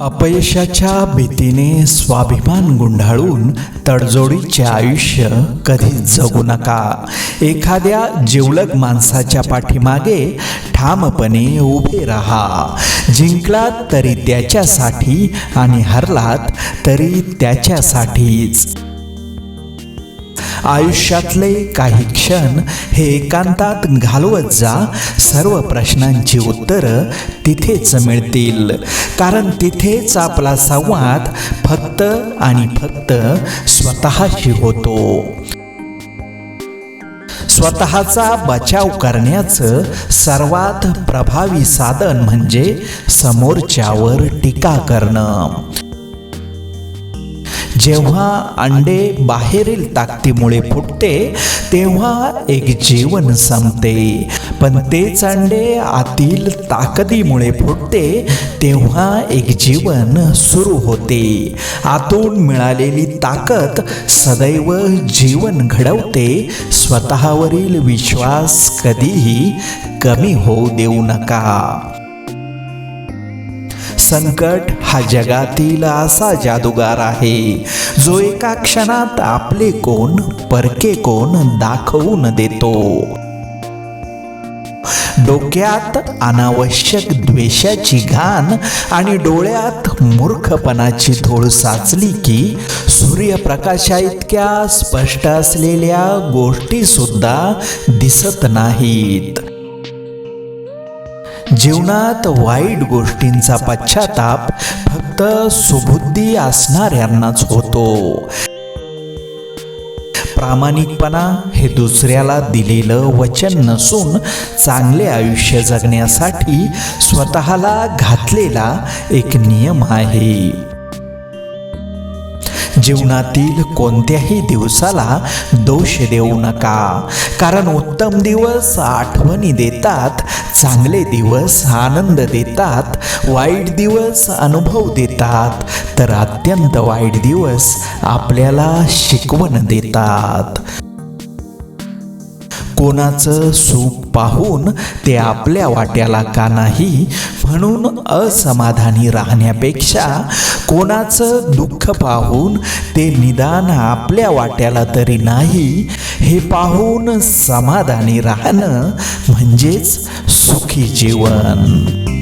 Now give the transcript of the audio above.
अपयशाच्या भीतीने स्वाभिमान गुंडाळून तडजोडीचे आयुष्य कधी जगू नका. एखाद्या जिवलग माणसाच्या पाठीमागे ठामपणे उभे राहा. जिंकलात तरी त्याच्यासाठी आणि हरलात तरी त्याच्यासाठीच. आयुष्यातले काही क्षण हे एकांतात घालवत जा. सर्व प्रश्नांची उत्तरं तिथेच मिळतील. कारण तिथेच आपला संवाद फक्त आणि फक्त स्वतःशी होतो. स्वतःचा बचाव करण्याचं सर्वात प्रभावी साधन म्हणजे समोरच्यावर टीका करणं. जेव्हा अंडे बाहेरील ताकदीमुळे फुटते तेव्हा एक जीवन संपते. पण तेच अंडे आतील ताकदीमुळे फुटते तेव्हा एक जीवन सुरू होते. आतून मिळालेली ताकद सदैव जीवन घडवते स्वतःवरील विश्वास कधीही कमी होऊ देऊ नका. संकट हा जगातील असा जादूगार आहे. जो एका क्षणात आपले कोण परके कोण दाखवून देतो. डोक्यात अनावश्यक द्वेषाची घाण आणि डोळ्यात मूर्खपणाची धूळ साचली की सूर्यप्रकाशा इतक्या स्पष्ट असलेल्या गोष्टी सुद्धा दिसत नाहीत. जीवनात वाईट गोष्टींचा पश्चाताप फक्त सुबुद्धी असणाऱ्यांनाच होतो. प्रामाणिकपणा हे दुसऱ्याला दिलेलं वचन नसून चांगले आयुष्य जगण्यासाठी स्वतःला घातलेला एक नियम आहे. जीवनातील कोणत्याही दिवसाला दोष देऊ नका. कारण उत्तम दिवस आठवणी देतात चांगले दिवस आनंद देतात वाईट दिवस अनुभव देतात तर अत्यंत वाईट दिवस आपल्याला शिकवण देतात. कोणाचं सुख पाहून ते आपल्या वाट्याला का नाही? म्हणून असमाधानी राहण्यापेक्षा कोणाचं दुःख पाहून ते निदान आपल्या वाट्याला तरी नाही हे पाहून समाधानी राहणं म्हणजेच सुखी जीवन.